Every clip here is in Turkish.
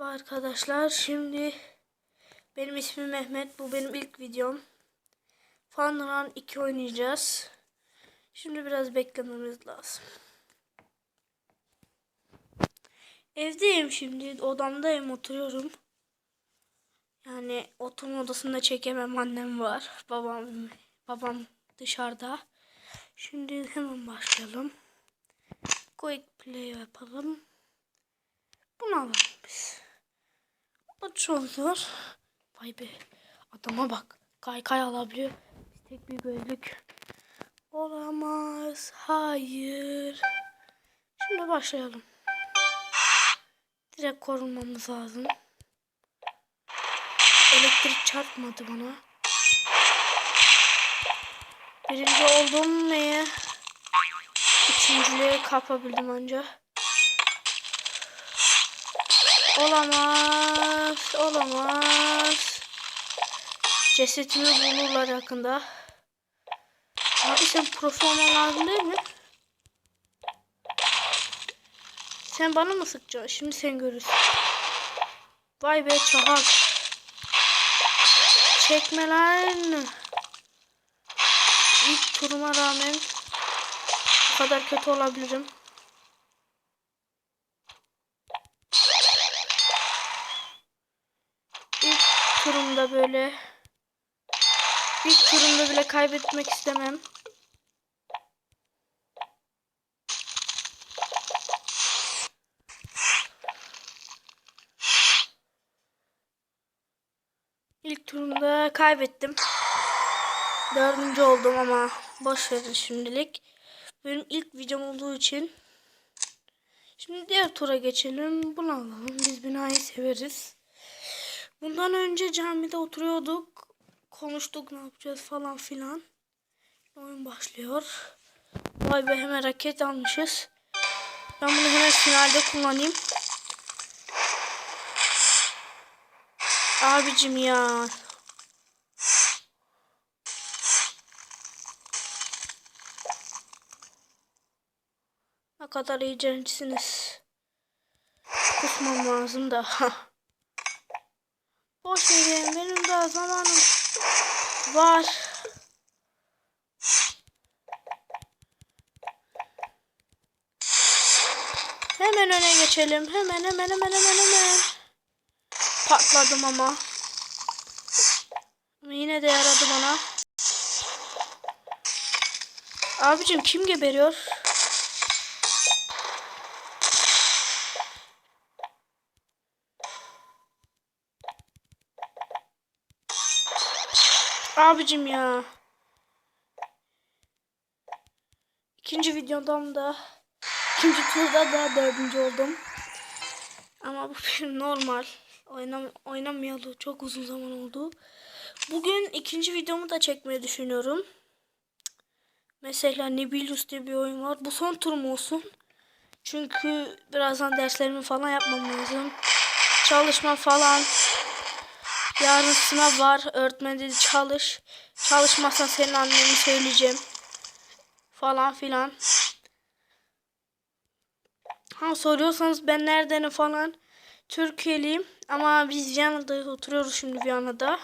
Arkadaşlar şimdi benim ismim Mehmet. Bu benim ilk videom. Fun Run 2 oynayacağız. Şimdi biraz beklememiz lazım. Evdeyim şimdi. Odamdayım oturuyorum. Yani oturma odasında çekemem. Annem var. Babam babam dışarıda. Şimdi hemen başlayalım. Quick play yapalım. Bunu alalım biz. O çok zor. Vay be. Adama bak. Kay kay alabiliyor. Biz tek bir bölük. Olamaz. Hayır. Şimdi başlayalım. Direkt korunmamız lazım. Elektrik çarpmadı bana. Birinci oldum mu? Üçüncülüğü kapabildim ancak. Olamaz. Olamaz. Cesetimi bulurlar yakında. Abi sen profi olman lazım değil mi? Sen bana mı sıkacaksın? Şimdi sen görürsün. Vay be çahal. Çekme lan. İlk turuma rağmen bu kadar kötü olabilirim. İlk turumda böyle ilk turumda bile kaybetmek istemem. İlk turumda kaybettim. Dördüncü oldum ama boş verin şimdilik. Benim ilk videom olduğu için. Şimdi diğer tura geçelim. Bunu alalım. Biz binayı severiz. Bundan önce camide oturuyorduk. Konuştuk ne yapacağız falan filan. Oyun başlıyor. Vay be hemen raket almışız. Ben bunu hemen finalde kullanayım. Abicim ya. Ne kadar iğrençsiniz. Kusmam lazım da. Boş verin benim daha zamanım var. Hemen öne geçelim. Hemen hemen hemen hemen hemen. Patladım ama. Ama Yine de yaradı bana. Abicim kim geberiyor? Abicim ya. İkinci videodan da ikinci turda da dördüncü oldum. Ama bu film normal. Oynam oynamayalı çok uzun zaman oldu. Bugün ikinci videomu da çekmeyi düşünüyorum. Mesela Nebilus diye bir oyun var. Bu son turum olsun. Çünkü birazdan derslerimi falan yapmam lazım. Çalışma falan. Yarın sınav var. Öğretmen dedi çalış. Çalışmazsan senin anneni söyleyeceğim. Falan filan. Ha soruyorsanız ben neredenim falan. Türkiye'liyim. Ama biz Viyana'da oturuyoruz şimdi Viyana'da.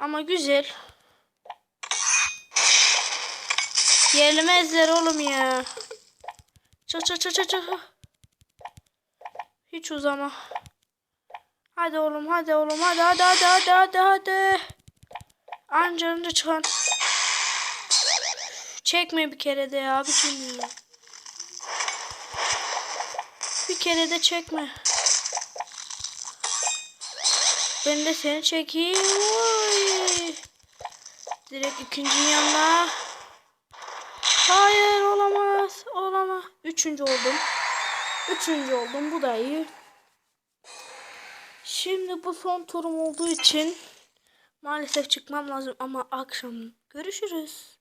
Ama güzel. Yerlemezler oğlum ya. Çık çık çık çık çık. Hiç uzama. Hadi oğlum hadi oğlum hadi hadi hadi hadi hadi hadi. Anca anca çıkan. Çekme bir kere de ya abicim ya. Bir kere de çekme. Ben de seni çekeyim. Oy. Direkt ikinci yanına. Hayır olamaz. Olamaz. Üçüncü oldum. Üçüncü oldum. Bu da iyi. Şimdi bu son turum olduğu için maalesef çıkmam lazım ama akşam görüşürüz.